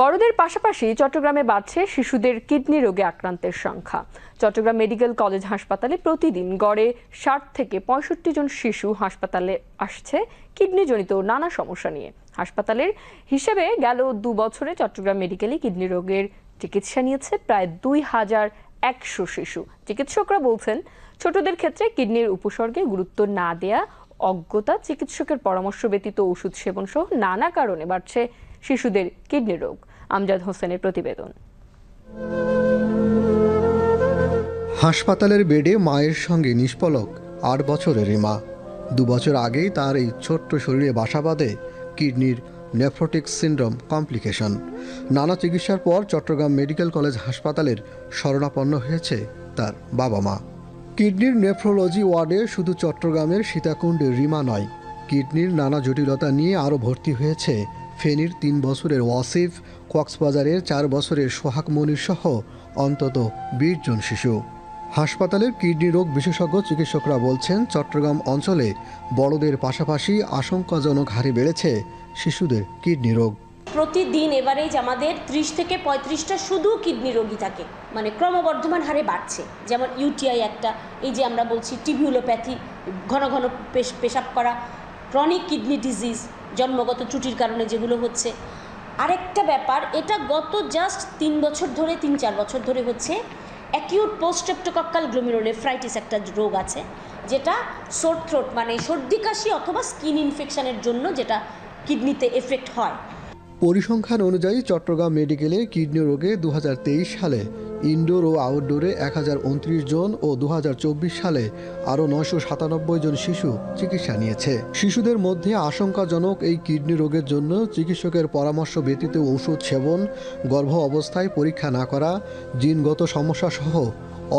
বড়দের পাশাপাশি চট্টগ্রামে বাড়ছে শিশুদের কিডনি রোগে আক্রান্তের সংখ্যা। চট্টগ্রাম মেডিকেল কলেজ হাসপাতালে প্রতিদিন গড়ে ষাট থেকে পঁয়ষট্টি জন শিশু হাসপাতালে আসছে কিডনিজনিত নানা সমস্যা নিয়ে। হাসপাতালের হিসেবে গেল দু বছরে চট্টগ্রাম মেডিকেলে কিডনি রোগের চিকিৎসা নিয়েছে প্রায় দুই হাজার একশো শিশু। চিকিৎসকরা বলছেন, ছোটদের ক্ষেত্রে কিডনির উপসর্গে গুরুত্ব না দেয়া, অজ্ঞতা, চিকিৎসকের পরামর্শ ব্যতীত ওষুধ সেবন সহ নানা কারণে বাড়ছে শিশুদের কিডনি রোগ। আমজাদ হোসেনের প্রতিবেদন। হাসপাতালের বেডে মায়ের সঙ্গে নিষ্পলক, আট বছরের এই মা। দু বছর আগেই তার এই ছোট্ট শরীরে বাসা বাঁধে কিডনির নেফ্রোটিক সিন্ড্রোম কমপ্লিকেশন। নানা চিকিৎসার পর চট্টগ্রাম মেডিকেল কলেজ হাসপাতালের শরণাপন্ন হয়েছে তার বাবা মা। কিডনির নেফ্রোলজি ওয়ার্ডে শুধু চট্টগ্রামের সীতাকুণ্ডের রিমা নয়, কিডনির নানা জটিলতা নিয়ে আরও ভর্তি হয়েছে ফেনীর তিন বছরের ওয়াসিফ, কক্সবাজারের চার বছরের সোহাগ মনির সহ অন্তত বিশ জন শিশু। হাসপাতালের কিডনি রোগ বিশেষজ্ঞ চিকিৎসকরা বলছেন, চট্টগ্রাম অঞ্চলে বড়দের পাশাপাশি আশঙ্কাজনক হারে বেড়েছে শিশুদের কিডনি রোগ। প্রতিদিন এভারেজ আমাদের ত্রিশ থেকে পঁয়ত্রিশটা শুধু কিডনি রোগী থাকে মানে ক্রমবর্ধমান হারে বাড়ছে। যেমন ইউটিআই একটা, এই যে আমরা বলছি টিবিউলোপ্যাথি, ঘন ঘন পেশ- পেশাব করা ক্রনিক কিডনি ডিজিজ জন্মগত ত্রুটির কারণে যেগুলো হচ্ছে। আরেকটা ব্যাপার, এটা গত জাস্ট তিন বছর ধরে, তিন চার বছর ধরে হচ্ছে অ্যাকিউট পোস্ট্রেপ্টোকক্কাল গ্লোমিরোনেফ্রাইটিস একটা রোগ আছে, যেটা সোর থ্রোট মানে সর্দি, কাশি অথবা স্কিন ইনফেকশনের জন্য যেটা কিডনিতে এফেক্ট হয়। পরিসংখ্যান অনুযায়ী চট্টগ্রাম মেডিকেলে কিডনি রোগে দু হাজার তেইশ সালে ইনডোর ও আউটডোরে এক হাজার উনত্রিশ জন ও দু হাজার চব্বিশ সালে আরও নয়শো সাতানব্বই জন শিশু চিকিৎসা নিয়েছে। শিশুদের মধ্যে আশঙ্কাজনক এই কিডনি রোগের জন্য চিকিৎসকের পরামর্শ ব্যতীত ওষুধ সেবন, গর্ভ অবস্থায় পরীক্ষা না করা, জিনগত সমস্যা সহ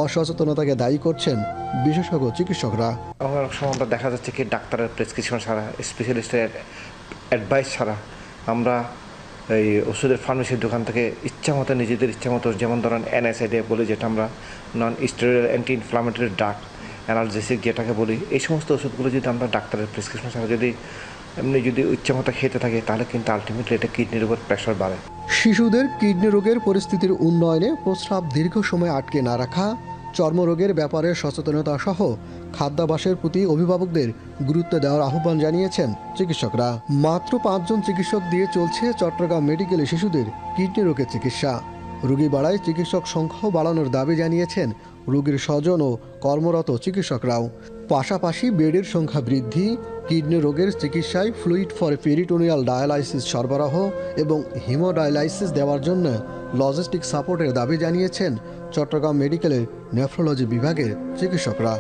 অসচেতনতাকে দায়ী করছেন বিশেষজ্ঞ চিকিৎসকরা। অনেক সময় আমরা দেখা যাচ্ছে কি ডাক্তারের প্রেসক্রিপশন ছাড়া, স্পেশালিস্টের অ্যাডভাইস ছাড়া আমরা এই ওষুধের ফার্মেসির দোকান থেকে ইচ্ছা মতো নিজেদের ইচ্ছা মতো যেমন ধরেন এনএসআইডি বলি, যেটা আমরা non steroid anti inflammatory drug analgesic যেটাকে বলি, এই সমস্ত ওষুধগুলো যদি আমরা ডাক্তারের প্রেসক্রিপশন ছাড়া যদি এমনি যদি ইচ্ছা মতো খেতে থাকে, তাহলে কিন্তু আলটিমেটলি এটা কিডনির উপর প্রেশার বাড়ে। শিশুদের কিডনি রোগের পরিস্থিতির উন্নয়নে প্রস্রাব দীর্ঘ সময় আটকে না রাখা চর্মরোগের ব্যাপারে সচেতনতা সহ খাদ্যাভাসের প্রতি অভিভাবকদের গুরুত্ব দেওয়ার আহ্বান জানিয়েছেন চিকিৎসকরা। মাত্র পাঁচজন চিকিৎসক দিয়ে চলছে চট্টগ্রাম মেডিকেলে শিশুদের কিডনি রোগের চিকিৎসা। রোগী বাড়ায় চিকিৎসক সংখ্যাও বাড়ানোর দাবি জানিয়েছেন রোগীর স্বজন ও কর্মরত চিকিৎসকরাও। পাশাপাশি বেডের সংখ্যা বৃদ্ধি, কিডনি রোগের চিকিৎসায় ফ্লুইড ফর পেরিটোনিয়াল ডায়ালাইসিস সরবরাহ এবং হিমোডায়ালাইসিস দেওয়ার জন্য লজিস্টিক সাপোর্টের দাবি জানিয়েছেন চট্টগ্রাম মেডিকেলের নেফ্রোলজি বিভাগের চিকিৎসকরা।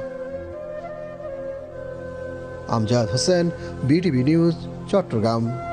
Amjad Hossain, BTV news, Chittagong.